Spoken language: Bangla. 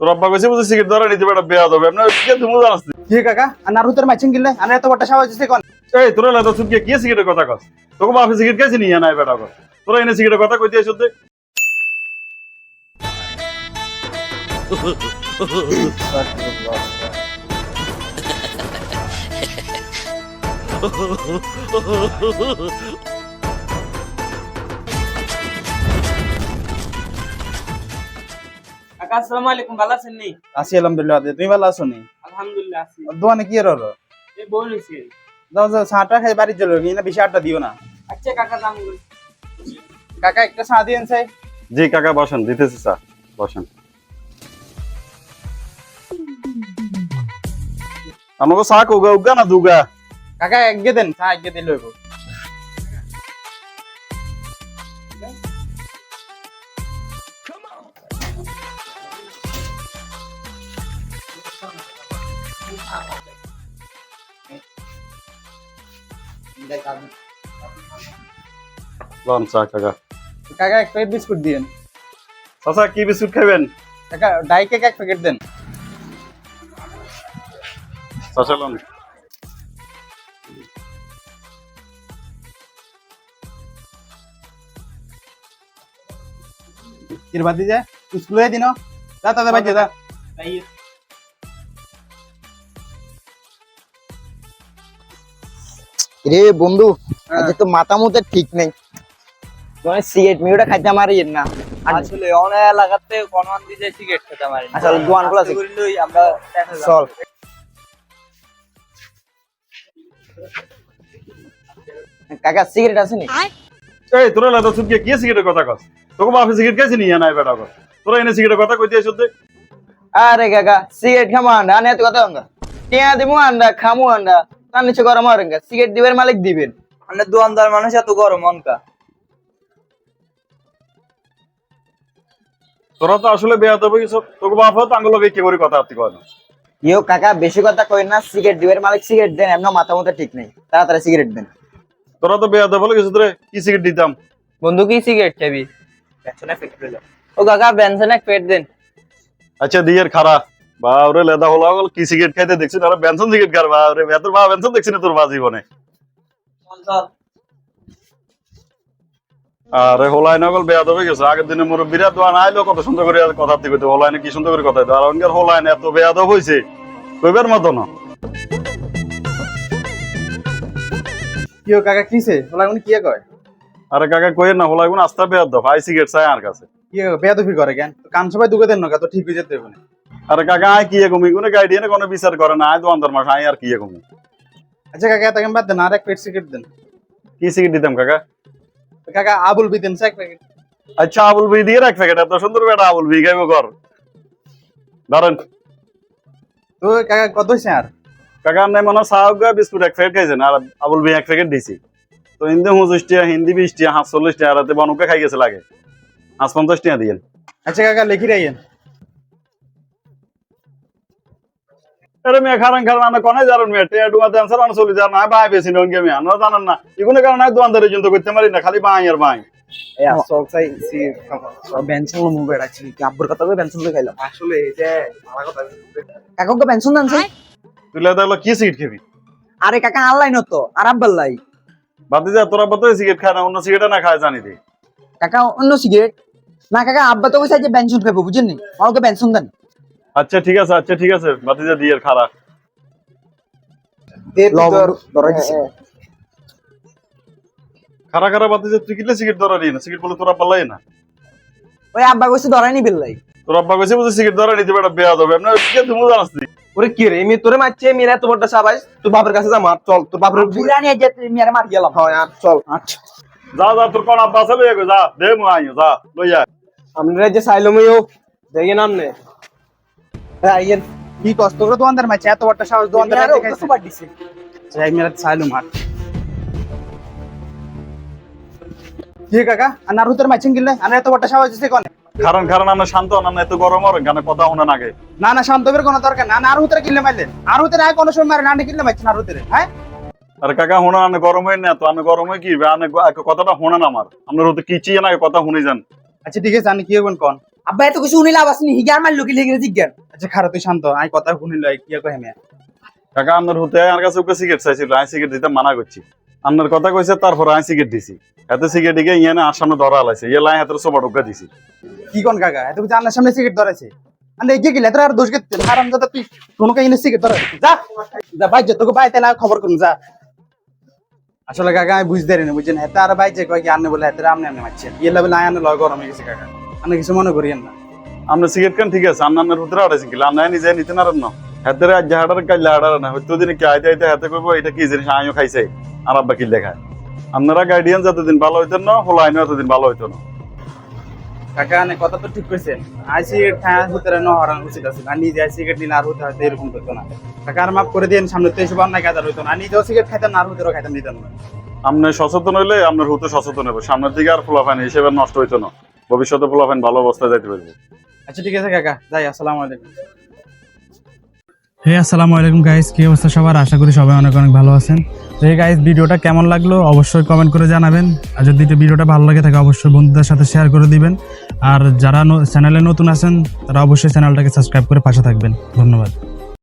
তোর আব্বা কইছে বুঝি সিগারেট ধরে নিতে বেটা বেয়া দেবে এমনি কে তুমি জানাস কি কাকা আর নারুতের ম্যাচিং কিনলে? আর এত বড় সাহস দিছে কোন? এই তোরা লাদা চুপকে কি সিগারেটের কথা কস? তোকে বাপে সিগারেট খাইছি নিয়ে নাই বেটা কস তোরা এনে সিগারেটের কথা কইতে আইছ দে। কাকা আসসালামু আলাইকুম ভালো আছেন নি? আছি আলহামদুলিল্লাহ তুমি ভালো আছো নি? আলহামদুলিল্লাহ আছি। দোকানে কি আর হলো? এই বই নিছি। দাও যাও চাটা খাই বাড়ি চলো না বেশি আড্ডা দিও না। আচ্ছা কাকা দাম কাকা একটা চা দিয়েন চাই জি কাকা বসেন দিতেছি চা বসেন। আমাকে চা কোগা উগা না দুগা? কাকা একগে দেন চা একগে দিলে হইব। লন চা কাকা। কাকা এক প্যাকেট বিস্কুট দিয়েন। চাচা কি বিস্কুট খাবেন কাকা ডাই কেক এক প্যাকেট দেন। চাচা লন। কির যায় স্কুলে দিন। যা তাদের বাজে যা। রে বন্ধু আজকে তো মাথা মতো ঠিক নেই। তোমার সিগারেট মিউটা খাইতে আমার ইয়ে না। আসলে অনেক এলাকাতে কনমান দিতে সিগারেট খেতে পারি আচ্ছা, দোকান খোলা আছে। করিলই আমরা দেখা চল। কাকা সিগারেট আছে নি? এই তোরা লাদা চুপকে কি সিগারেটের কথা কস। তোকে বাপে সিগারেট খাইছি নিয়ে নাই বেটা কস তোরা এনে সিগারেটের কথা কইতে আইছ দে আরে কাকা সিগারেট খামো আন্ডা। আনে এত কথা আন্ডা। টিয়া দিমু আন্ডা খামু আন্ডা। তার নিচে গরম আর সিগারেট দিবেন মালিক দিবেন। আমরা দোকানদার মানুষ এত গরম মনকা তোরা তো আসলে বেয়া দেবে কিছু তোকে বাপ তো আঙ্গুল কি করে কথা আত্তি কয় না। ইও কাকা বেশি কথা কই না সিগারেট দিবেন মালিক সিগারেট দেন এমন মাথা মতো ঠিক নেই। তাড়াতাড়ি সিগারেট দেন। তোরা তো বেয়া দেবে কিছু তোরে কি সিগারেট দিতাম? বন্ধু কি সিগারেট খাবি? বেনসন এক ও কাকা বেনসন এক প্যাকেট দেন। আচ্ছা দিয়ের খারা বা ওরে লেদা হলো হল কি সিগারেট খাইতে দেখছি? তারা বেনসন সিগারেট খার বা ওরে তোর বা বেনসন দেখছি না তোর বা জীবনে? আরে হোলাই নগল বেয়া দেবে গেছে। আগের দিনে মোর বিরাট দোয়ান আইলো কত সুন্দর করে কথা দিবে তো হোলাইনে কি সুন্দর করে কথা আর অনকার হোলাইনে এত বেয়া দব হইছে কইবার মতো না। কি ও কাকা ওলা উনি কি কয়? আরে কাকা কই না হোলাই কোন আস্তা বেয়া দব আই সিগারেট চাই আর কাছে। কি বেয়াদফি করে কেন? কান সবাই দুগে দেন না তো ঠিক হয়ে যেতে হবে না। আরে কাকা আয় কি কমি কোনো গাইড দিয়ে কোনো বিচার করে না আই দোয়ানদার মাস আই আর কি কমি আচ্ছা কাকা এত বাদ দেন আর এক প্যাকেট সিগারেট দেন। কি সিগারেট দিতাম কাকা? কাকা আবুল বি দেন এক প্যাকেট আচ্ছা আবুল বি দিয়ে রাখ প্যাকেট এত সুন্দর বেটা আবুল বি গাইব কর। ধরেন তো কাকা কত হয়েছে আর? কাকা নাই মনে সাহগা বিস্কুট এক প্যাকেট খাইছেন আর আবুল বি এক প্যাকেট দিছি। তো হিন্দি পঁচিশ টিয়া হিন্দি বিশ টিয়া হাঁস চল্লিশ টিয়া রাতে বনুকে খাই গেছে লাগে। হাঁস পঞ্চাশ টিয়া দিয়েন। আচ্ছা কাকা লিখি রাইয়েন। আরে মেয়ে খারান খারান আনা কোনে জানুন মেয়ে? টিয়া ডুয়া দেন স্যার চলি যার না বাই বেশি নন গে মেয়ে আমরা জানেন না। এগুলো কারণে দোয়ানদারি জন্য করতে পারি না খালি বাই আর বাই। যে আমার কথা কাকাকে পেনশন দেন স্যার দেখল কি সিগারেট খাবি? আরে কাকা আনলাই নতো আর আব্বাল্লাই বাদি যা তোরা বতো সিগারেট খায় না অন্য সিগারেট না খায় জানি দে। কাকা অন্য সিগারেট? না কাকা আব্বা তো কইছে যে নি আমাকে পেনশন দেন। আচ্ছা ঠিক আছে আচ্ছা ঠিক আছে। যা দিয়ে খারা। খারা খারা বাতি যে তুই কিলে সিগারেট ধরা না? সিগারেট বলে তোরা পাল্লাই না? ওই আব্বা কইছে ধরাই বিল্লাই তোর আব্বা কইছে বুঝি সিগারেট ধরা নিতে বেটা বেয়া দেবে এমনি কে তুমি জানাস ওরে কি রে আমি তোরে মারছে মেয়েরা এত বড়টা সাবাইস তোর বাপের কাছে যা মার চল তোর বাপের বুড়া নিয়ে যে মার গেলাম। হয় আর চল। আচ্ছা। যা যা তোর কোন আব্বা আছে লইয়া যা দে মু আইও যা লইয়া আমরা যে সাইলমিও দেখে নাম নে আইয়েন কি কষ্ট করে দোকানদার মাছ এত বড় সাহস দোকানদার মাছ খাইছে। যাই মেরা চাইলুম হাট কি কাকা? আর নারুতের মাছিং কিনলে? আর এত বড় সাহস দিছে কোন? কারণ কারণ আমরা শান্ত না এত গরম আর গানে কথা শুনে নাগে না না শান্তবের কোনো দরকার না। আর হুতরে কিনলে মারলেন আর হুতরে কোনো সময় মারে না কিনলে মারছেন আর হুতরে হ্যাঁ? আর কাকা শুনে আনে গরম হই না তো আনে গরম কি? আনে গ- কথাটা শুনেন আমার। আপনার হতে কিচি না কথা শুনে যান। আচ্ছা ঠিক আছে আমি কি হবেন কোন? আব্বা এত কিছু শুনিলে আবার শুনি হিগার মারলো কি লেগে জিজ্ঞান আচ্ছা খারাপ তুই শান্ত আই কথা শুনিল কি কহে মেয়ে কাকা আপনার হতে আর কাছে ওকে সিগারেট চাইছিল আই সিগারেট দিতে মানা করছি। আপনার কথা কইছে তারপর আই সিগারেট দিছি। এতে সিগারেট দিকে ইয়ে না আর সামনে ধরা লাইছে ইয়ে লাই হাতের সোপা ঢুকা দিছি। কি কোন কাকা? এত কিছু আন্নার সামনে সিগারেট ধরেছে আন্না এগিয়ে গেলে তোর আর দোষ গেছে হারাম দাদা তুই কোনো কাহিনী সিগারেট ধরে যা যা ভাই তোকে ভাই তাহলে খবর করুন যা। আসলে কাকা আমি বুঝতে পারিনি বুঝছেন? হেতে আর ভাই যে কয় কি আন্নে বলে হেতে আমনে আমনে মারছেন ইয়ে লেভেল আয় আন্নে লয় গরম হয়ে গেছে কাকা। আন্নে কিছু মনে করিয়েন না। সিগারেট ঠিক আছে? আড়াইছেন আপনার নিজে নিতে না না। হাতের আজ হাড়ার কাইলে হাড়ার না। হয়তো দিনে কি আইতে আইতে হাতে কইবো এটা কি জিনিস আমিও খাইছে? আর আব্বা কি লেখায়? আপনারা গাইডিয়ান যতদিন ভালো হইতেন না হলো আইনও এতদিন ভালো হইতো না। কাকা কথা তো ঠিক কইছেন। আই সিগারেট খায় ন হরান উচিত আছে। আর নিজে আই সিগারেট নিলে আর হতে হয়তো এরকম করতো না। কাকা আর মাফ করে দিন সামনে তো এসব অন্যায় কাজ আর হইতো না। নিজেও সিগারেট খাইতেন না আর হুতরেও খাইতেন দিতেন না। আপনি সচেতন হইলে আপনার হুতো সচেতন হবে সামনের দিকে আর ফোলাফাইন হিসেবে নষ্ট হইতো না। ভবিষ্যতে ফোলাফাইন ভালো অবস্থায় যাইতে পারবে। আচ্ছা ঠিক আছে কাকা যাই আসসালামু আলাইকুম। হে আসসালামু আলাইকুম গাইস কি অবস্থা সবার? আশা করি সবাই অনেক অনেক ভালো আছেন। তো এই গাইস ভিডিওটা কেমন লাগল অবশ্যই কমেন্ট করে জানাবেন। আর যদি ভিডিওটা ভালো লাগে থাকে অবশ্যই বন্ধুদের সাথে শেয়ার করে দিবেন। আর যারা চ্যানেলে নতুন আছেন তারা অবশ্যই চ্যানেলটাকে সাবস্ক্রাইব করে পাশে থাকবেন। ধন্যবাদ।